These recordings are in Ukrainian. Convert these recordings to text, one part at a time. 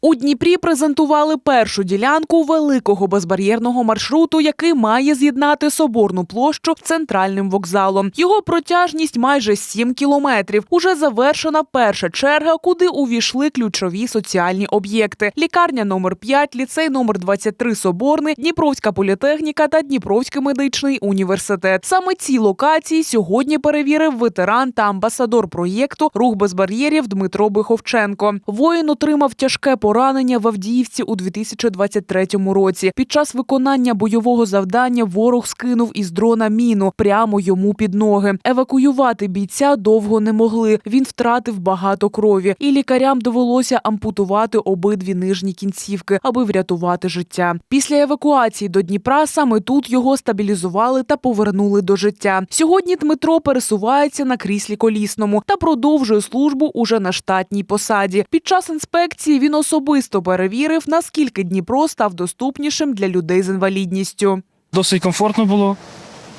У Дніпрі презентували першу ділянку великого безбар'єрного маршруту, який має з'єднати соборну площу з центральним вокзалом. Його протяжність майже 7 кілометрів. Уже завершена перша черга, куди увійшли ключові соціальні об'єкти: лікарня номер 5, ліцей номер 23 Соборний, Дніпровська політехніка та Дніпровський медичний університет. Саме ці локації сьогодні перевірив ветеран та амбасадор проєкту Рух без бар'єрів Дмитро Биховченко. Воїн отримав тяжке поранення в Авдіївці у 2023 році. Під час виконання бойового завдання ворог скинув із дрона міну прямо йому під ноги. Евакуювати бійця довго не могли. Він втратив багато крові, і лікарям довелося ампутувати обидві нижні кінцівки, аби врятувати життя. Після евакуації до Дніпра саме тут його стабілізували та повернули до життя. Сьогодні Дмитро пересувається на кріслі колісному та продовжує службу уже на штатній посаді. Під час інспекції він особисто перевірив, наскільки Дніпро став доступнішим для людей з інвалідністю. Досить комфортно було.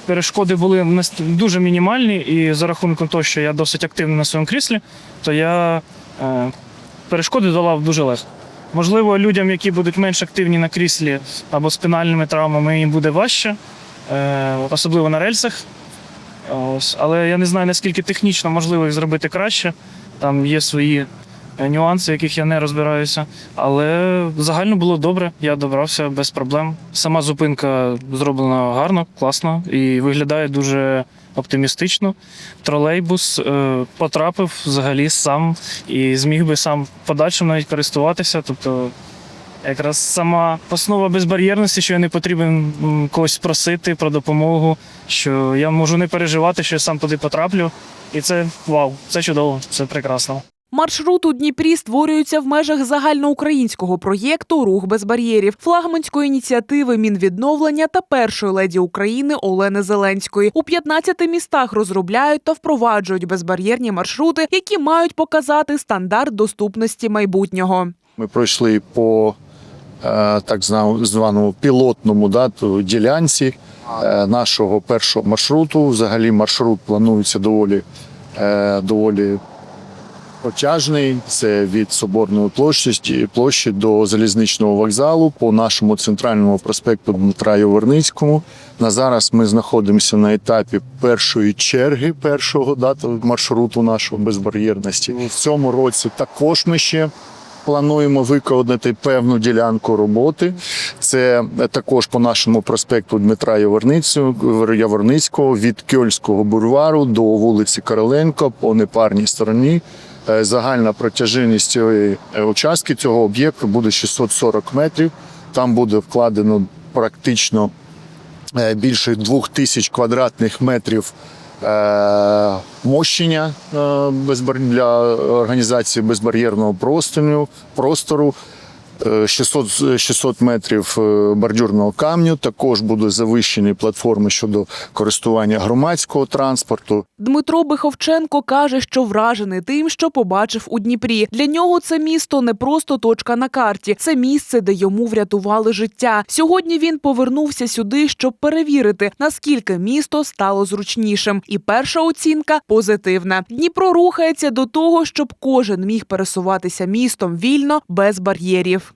Перешкоди були дуже мінімальні, і за рахунком того, що я досить активний на своєму кріслі, то я е, перешкоди долав дуже легко. Можливо, людям, які будуть менш активні на кріслі або спинальними травмами, їм буде важче, е, особливо на рельсах. Але я не знаю, наскільки технічно можливо їх зробити краще. Там є свої нюанси, яких я не розбираюся. Але загально було добре, я добрався без проблем. Сама зупинка зроблена гарно, класно і виглядає дуже оптимістично. Тролейбус е, потрапив взагалі сам і зміг би сам в подальшому навіть користуватися. Тобто, якраз сама основа безбар'єрності, що я не потрібен когось просити про допомогу, що я можу не переживати, що я сам туди потраплю. І це вау, це чудово, це прекрасно. Маршрут у Дніпрі створюється в межах загальноукраїнського проєкту Рух без бар'єрів, флагманської ініціативи Мінвідновлення та першої леді України Олени Зеленської. У 15 містах розробляють та впроваджують безбар'єрні маршрути, які мають показати стандарт доступності майбутнього. Ми пройшли по е, так званому пілотному да, ту ділянці е, нашого першого маршруту. Взагалі маршрут планується доволі, е, доволі протяжний. Це від Соборної площі, площі до залізничного вокзалу по нашому центральному проспекту Дмитра Яворницькому. На зараз ми знаходимося на етапі першої черги першого да, то маршруту нашого безбар'єрності. В цьому році також ми ще Плануємо виконати певну ділянку роботи. Це також по нашому проспекту Дмитра Яворницького від Кьольського бульвару до вулиці Короленко по непарній стороні. Е, Загальна протяженість цієї е, участки цього об'єкту буде 640 метрів. Там буде вкладено практично е, більше двох тисяч квадратних метрів мощення для організації безбар'єрного простору, 600, 600 метрів е, бордюрного камню. Також будуть завищені платформи щодо користування громадського транспорту. Дмитро Биховченко каже, що вражений тим, що побачив у Дніпрі. Для нього це місто не просто точка на карті, це місце, де йому врятували життя. Сьогодні він повернувся сюди, щоб перевірити, наскільки місто стало зручнішим. І перша оцінка позитивна. Дніпро рухається до того, щоб кожен міг пересуватися містом вільно без бар'єрів.